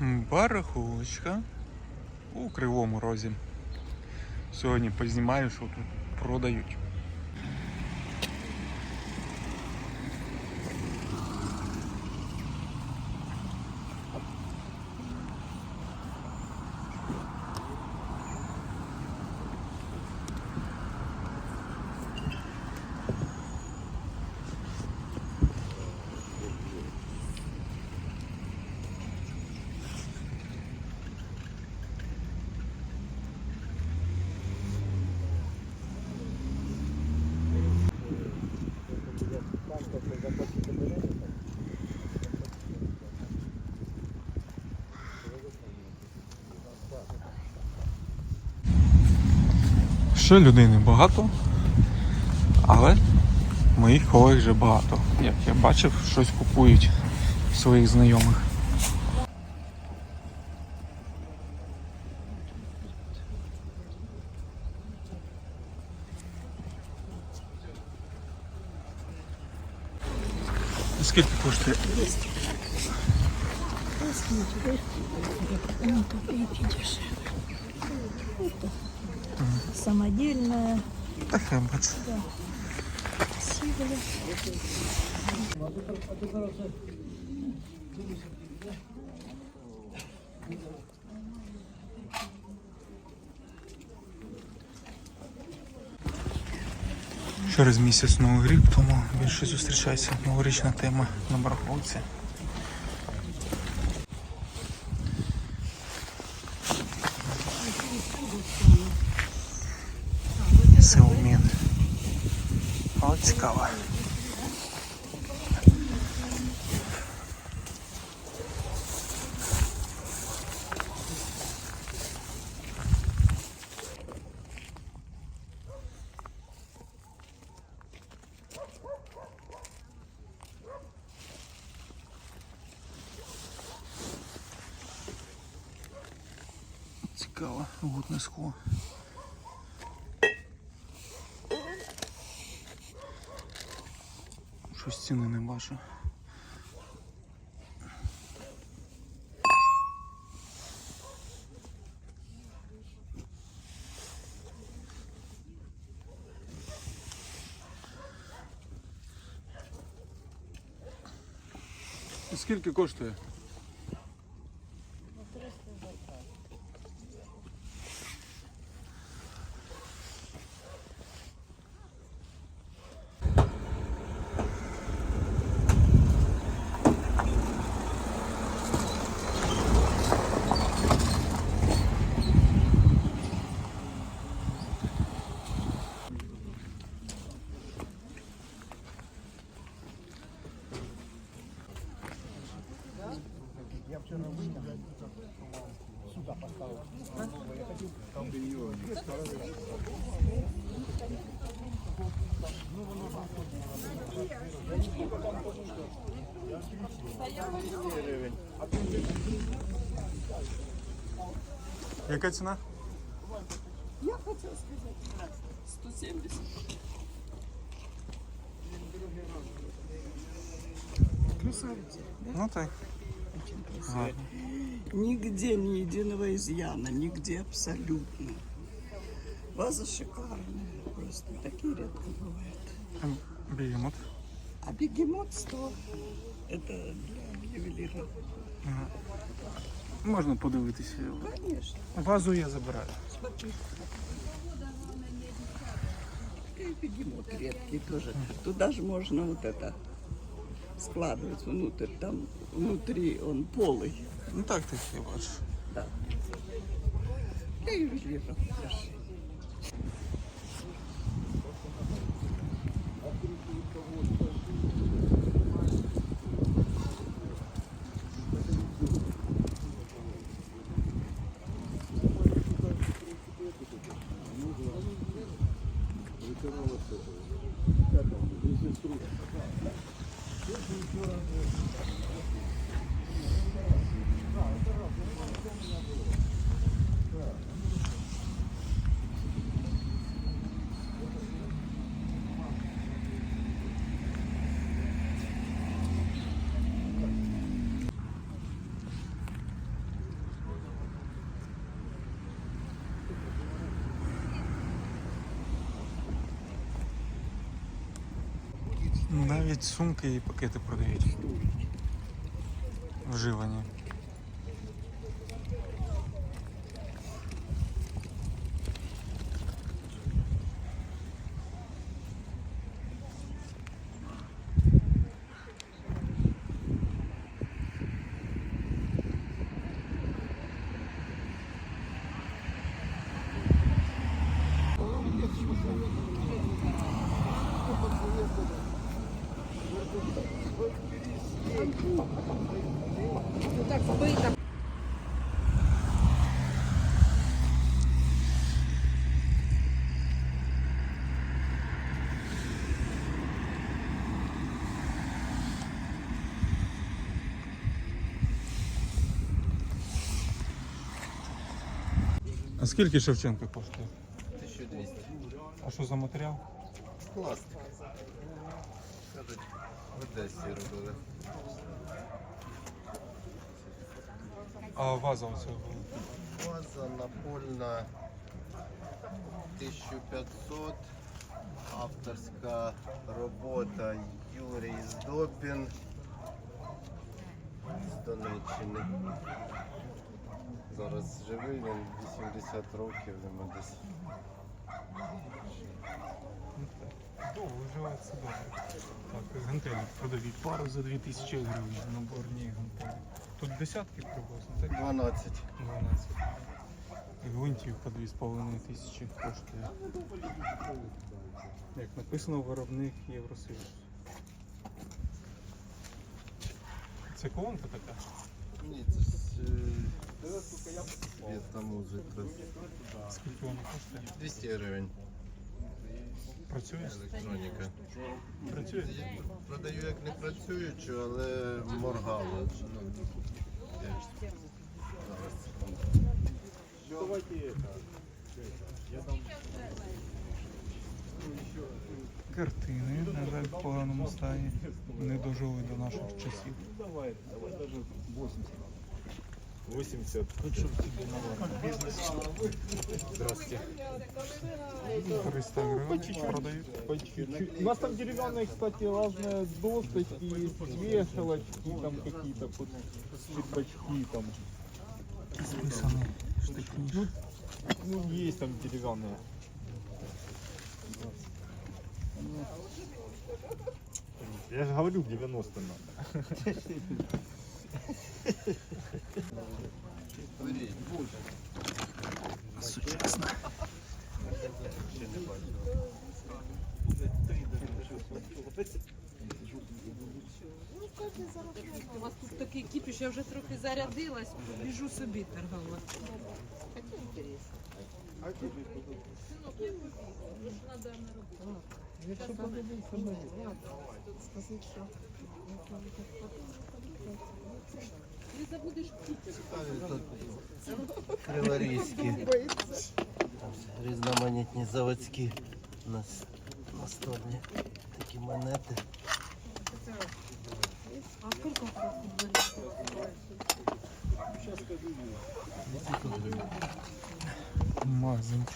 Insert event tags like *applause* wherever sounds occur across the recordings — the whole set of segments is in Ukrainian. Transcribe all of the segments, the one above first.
Барахолочка у Кривому Розі. Сьогодні познімаю, що тут продають. Ще людей не багато, але моїх колег вже багато. Як я бачив, щось купують своїх знайомих. Скільки коштує? Ну. Это самодельная, бачу. красивая. Через місяць новий рік, тому більше зустрічається новорічна тема на барахолці. Скло. Щось ціни не бачу. Скільки коштує? Яка ціна? Я хотела сказать, 170. Красавица, да? Ну так. Очень красивая. Нигде ни единого изъяна, нигде абсолютно. Ваза шикарная, просто такие редко бывают. Бігемот. А бегемот 100, это для ювелира. Можна подивитися. Конечно. Вазу я забираю. Смотри. Бегемот редкий тоже. Туда же можно вот это складывать внутрь. Там внутри он полый. Ну так ты я бачу. Да. Я ювелира украшений. Навіть сумки і пакети продають. Вживані. А скільки Шевченка коштує? 1200. А що за матеріал? Пластик. Кажуть, в Одесі робили. А ваза оце була? Ваза напольна 1500. Авторська робота Юрій Здобін з Донеччини. Зараз живий, він 80 років, йому десь. Довго вживається добре. Так, гантелі продають пару за 2000 гривень, наборні гантелі. Тут десятки приблизно, так? 12. 12. І Гвинтівка 2,5 тисячі коштує. Як написано, виробник Євросоюз. Це колонка така? Ні, це ж світа музика. Скільки вона коштує? 200 гривень. Працює? Електроніка. Працює? Я Продаю як не працюючу, але моргало. Ну, я Картини, на жаль, в поганому стані. Не дожили до наших часів. Давай, давай даже 80. 80. Здравствуйте. 300 гривень продають. По чуть-чуть. У нас там деревянные, кстати, разные досточки, вешалочки, там какие-то вот черпачки там. Списані штикніж. Ну, есть там деревянные. Я же говорю, 90 надо. *laughs* трохи зарядилась, біжу собі торгувати. Не забудеш Цікаві тут криворізькі. Різноманітні заводські у нас настольні такі монети. А скільки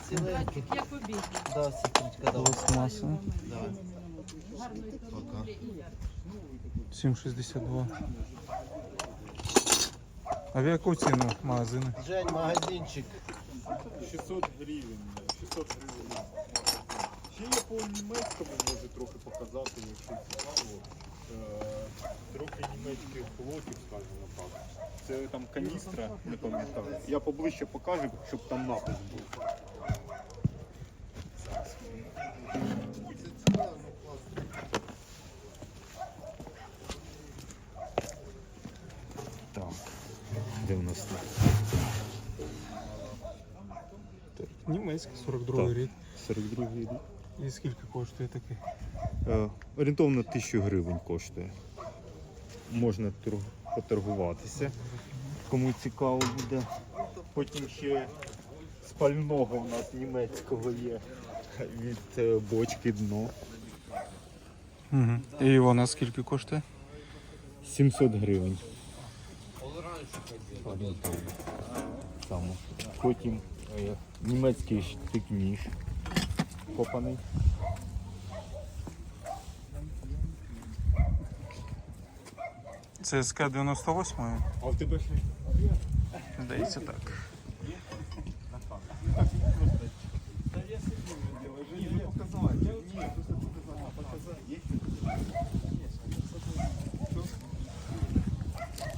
Ціленькі. Я побігла. Да, секундочка, давай. Пластмаса. Давай. Пока. 7,62. А в яку ціну магазини? Жень, магазинчик. 600 гривень. 600 гривень. Ще я по німецькому можу трохи показати, якщо цікаво. Е, Трохи німецьких блоків, скажімо так. Це там каністра, не пам'ятаю. Я поближче покажу, щоб там напис був. Так, де у нас? Німецький, 42 Так. рік. 42 рік. І скільки коштує такий? Е, орієнтовно 1000 гривень коштує. Можна поторгуватися, кому цікаво буде. Потім ще з пального у нас німецького є від е, бочки дно. Угу. І вона скільки коштує? 700 гривень. Саме. Потім е, німецький штик-ніж копаний. Це СК 98 А в тебе що? здається так.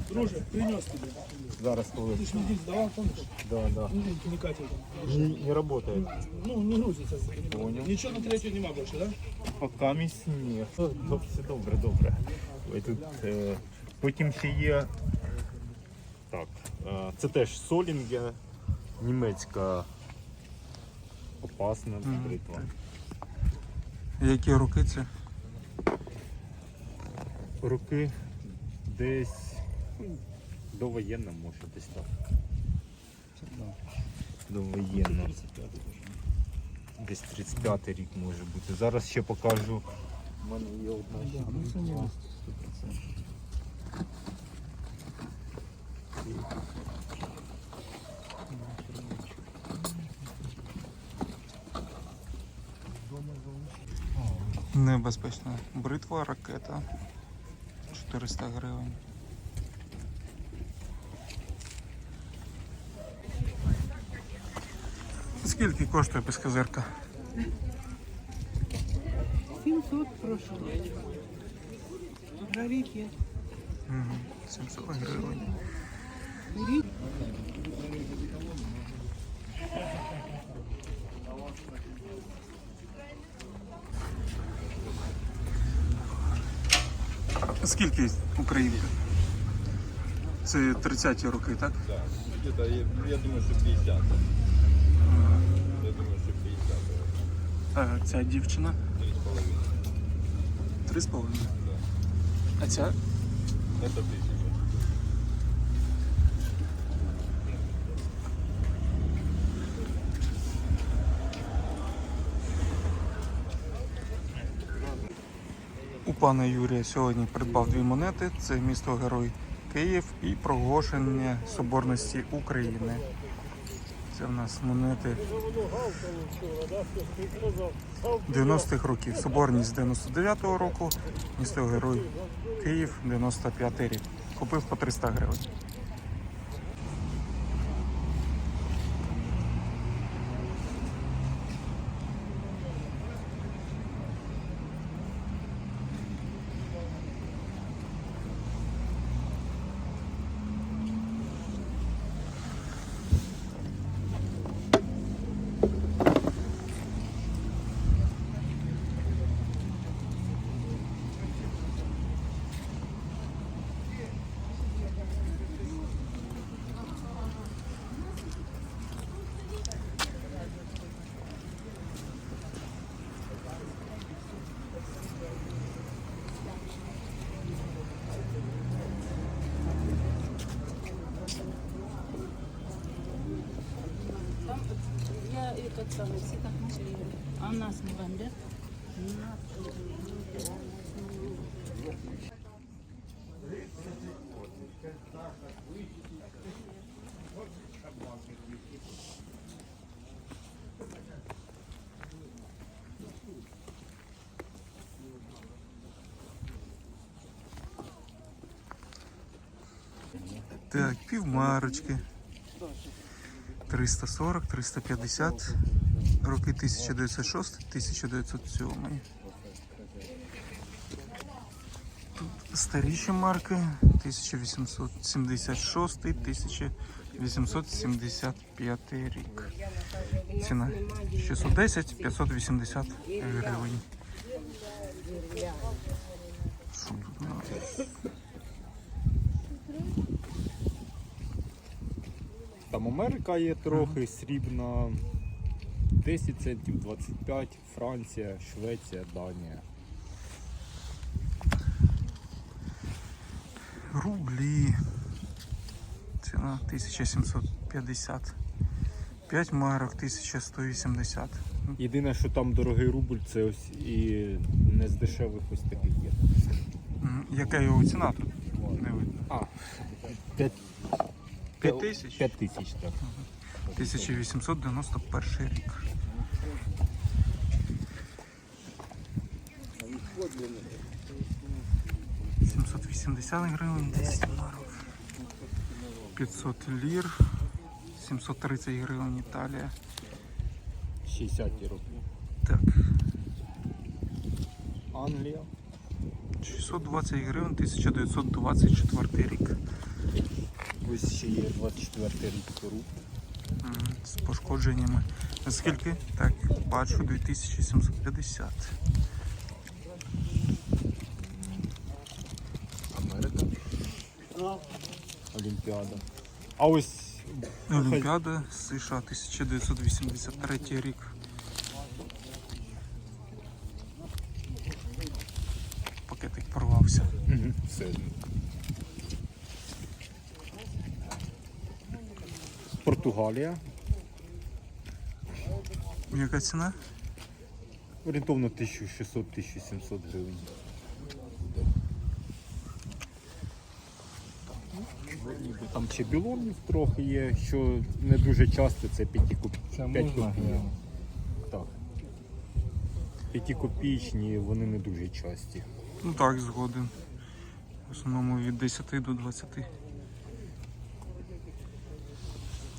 Друже, принес тебе. Зараз коли. Ты ж мне здесь давал, помнишь? Да, да. Ну, не катил там. Не, не работает. Ну, не грузится. Понял. Ничего на третью нема больше, да? Поки місць ні. Ну, все добре, добре. Ой, тут, е, потім ще є. Так, е, це теж Солінге, німецька опасна бритва. Які роки це? Роки десь ну, довоєнна, може десь так. Довоєнна. Десь 35 рік може бути. Зараз ще покажу. У мене є одна. Небезпечна бритва, ракета. 400 гривень. Скільки коштує безказирка? 700 прошу. Раритет. Угу. 700 гривень. Скільки українка? Це 30-ті роки, так? Где-то, я, я думаю, что 50. Я думаю, что 50. А ця дівчина? Три с половиной. Три з половиною. А ця? Это тысяча. У пана Юрія сьогодні придбав дві монети. Це місто Герой Київ і проголошення Соборності України. Це в нас монети 90-х років. Соборність 99-го року, місто Герой Київ 95 рік. Купив по 300 гривень. Я этот самый, все так начали. А нас не бомбят? Так, півмарочки. 340, 350, роки 1906, 1907. Тут старіші марки 1876, 1875 рік. Ціна 610, 580 гривень. Що тут у? Там Америка є трохи, срібна 10 центів, 25, Франція, Швеція, Данія. Рублі. Ціна 1750. 5 марок 1180. Єдине, що там дорогий рубль, це ось і не з дешевих ось таких є. Яка його ціна тут? Не видно. А, 5, 5 тисяч? 5 тисяч, так. 1891 рік. 680 гривень, 10 марок. 500 лір, 730 гривень Італія. 60 років. Так, Англія. 620 гривень, 1924 рік. Ось ще є 24 рік. М, З пошкодженнями. Скільки? Так, бачу 2750. Америка. Олімпіада. А ось Олімпіада США 1983 рік. Пакетик порвався. все. Португалія. Яка ціна? Орієнтовно 1600-1700 гривень. Там ще білонів трохи є, що не дуже часто, це 5 копійок. Так. П'ятикопійчні, вони не дуже часті. Ну так, згоден. В основному від 10 до 20.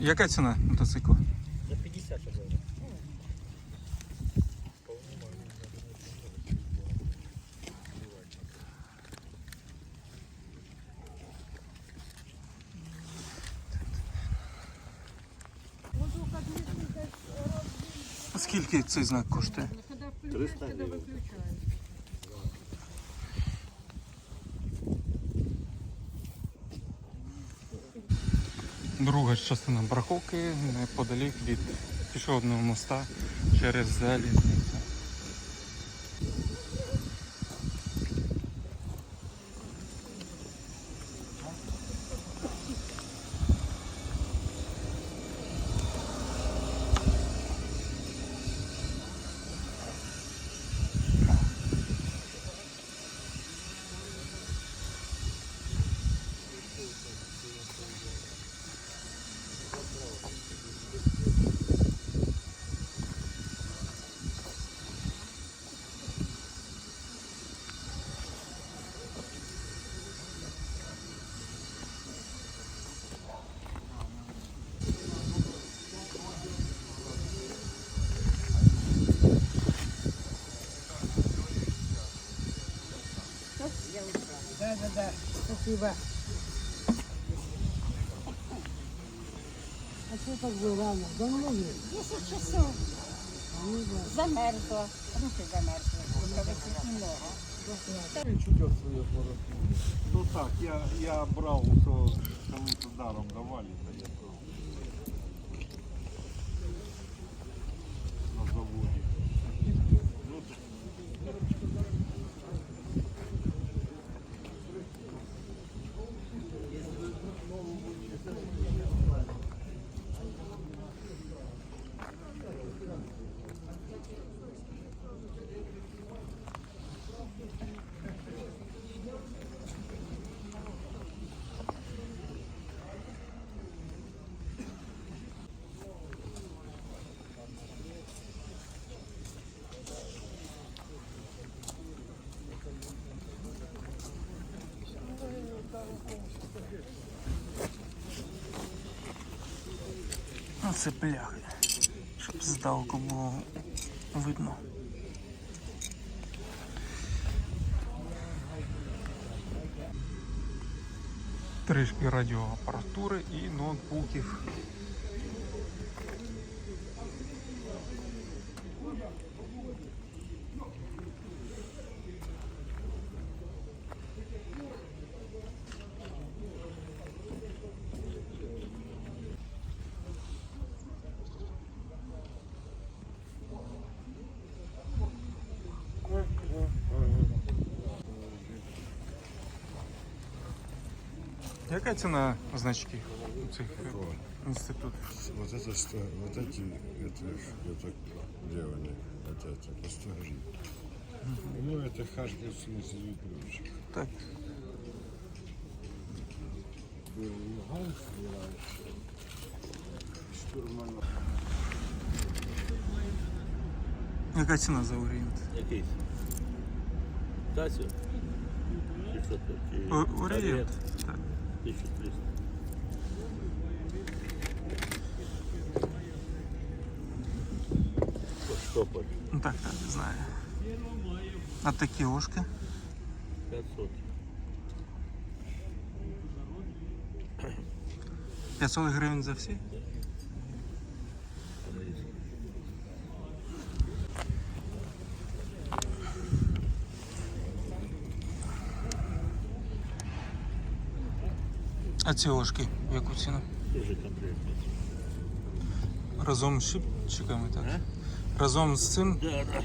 Яка ціна мотоцикла? А Скільки цей знак коштує? 300 гривень. Друга частина браховки неподалік від пішохідного моста через залізницю. Десять часов. Замерзло. Руки замерзли. Рукавиці немного. Ну так, я, я брав, що кому-то даром давали, це бляхи, щоб здалеку було видно. Трішки радіоапаратури і ноутбуків. Яка ціна значки цих інститутів? Вот это что, вот эти, это, это делали, вот это, по 100 гривен. Ну, это Харьковский институт прочек. Так. Яка ціна за орієнт? Який? Тасю? Чи що це? Чи О- Орієнт. Орієнт? Так. 1300. Штопор Ну так, так, знаю. А такі ложки? 500. 500 гривень за всі? А ці ложки в яку ціну? Дуже конкретно. Разом з щипчиками, так? Разом з цим Да, да.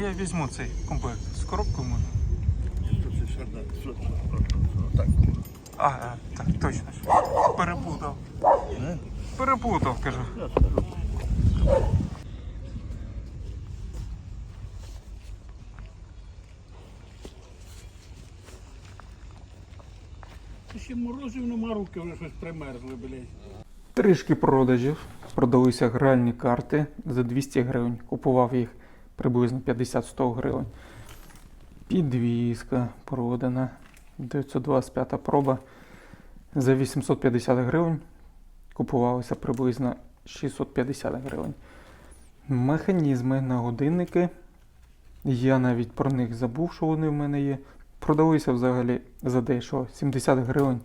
я візьму цей комплект. З коробкою можна. Тут це шарда. Що це? Так. А, а, так, точно. Перепутав. Перепутав, кажу. Ще морозив нема руки, вже щось примерзли, блядь. Трішки продажів. Продалися гральні карти за 200 гривень. Купував їх приблизно 50-100 гривень. Підвізка продана. 925 проба за 850 гривень. Купувалися приблизно 650 гривень. Механізми на годинники. Я навіть про них забув, що вони в мене є. Продалися взагалі за дешево. 70 гривень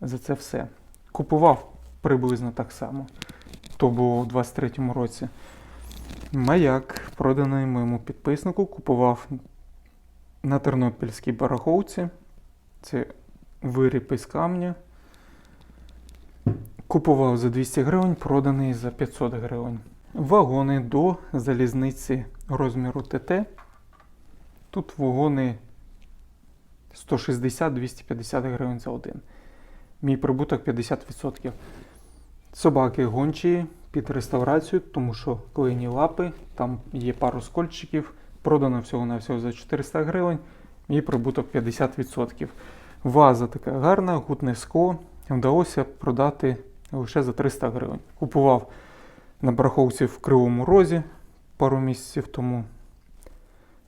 за це все. Купував приблизно так само. То було у 23-му році. Маяк, проданий моєму підписнику, купував на Тернопільській барахолці. Це виріб із камня. Купував за 200 гривень, проданий за 500 гривень. Вагони до залізниці розміру ТТ. Тут вагони 160-250 гривень за один. Мій прибуток 50%. Собаки гончі під реставрацію, тому що клейні лапи, там є пару скольчиків, продано всього-навсього за 400 гривень, мій прибуток 50%. Ваза така гарна, гутне скло. Вдалося продати лише за 300 гривень. Купував на бараховці в Кривому Розі пару місяців тому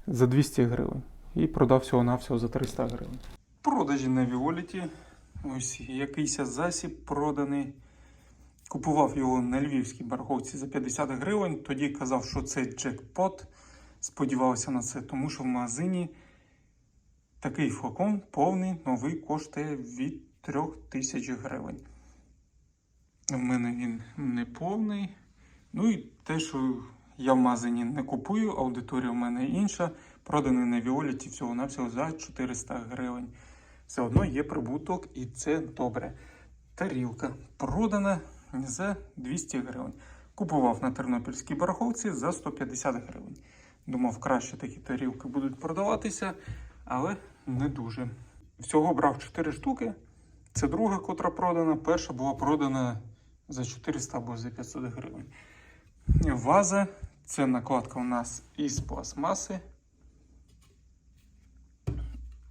за 200 гривень. І продав всього-навсього за 300 гривень. Продажі на Віоліті. Ось якийсь засіб проданий. Купував його на львівській бараховці за 50 гривень. Тоді казав, що це джекпот. Сподівався на це, тому що в магазині такий флакон повний новий коштує від 3000 гривень. У мене він не повний. Ну і те, що я в магазині не купую, аудиторія в мене інша. Проданий на Віоліті всього-навсього за 400 гривень. Все одно є прибуток, і це добре. Тарілка продана за 200 гривень. Купував на Тернопільській бараховці за 150 гривень. Думав, краще такі тарілки будуть продаватися, але не дуже. Всього брав 4 штуки. Це друга, котра продана. Перша була продана за 400 або за 500 гривень. Ваза це накладка у нас із пластмаси.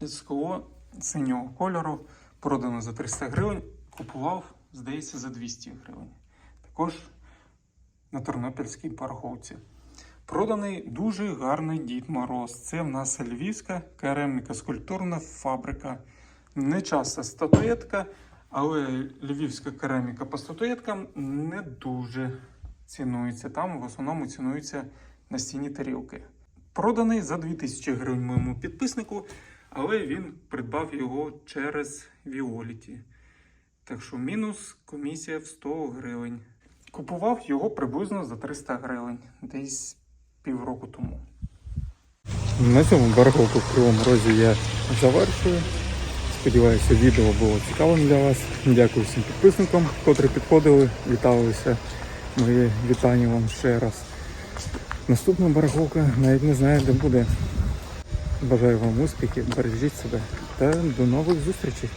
Скло синього кольору продано за 300 гривень. Купував, здається, за 200 гривень. Також на Тернопільській параховці. Проданий дуже гарний Дід Мороз. Це в нас львівська кераміка, скульптурна фабрика. Не часто статуетка, але львівська кераміка по статуеткам не дуже цінується. Там в основному цінуються настінні тарілки. Проданий за 2000 гривень моєму підписнику, але він придбав його через Віоліті. Так що мінус комісія в 100 гривень. Купував його приблизно за 300 гривень, десь півроку тому. На цьому барахолку в Кривому Розі я завершую. Сподіваюся, відео було цікавим для вас. Дякую всім підписникам, котрі підходили, віталися. Моє вітання вам ще раз. Наступна барахолка навіть не знаю, де буде. Бажаю вам успіхів, бережіть себе та до нових зустрічей.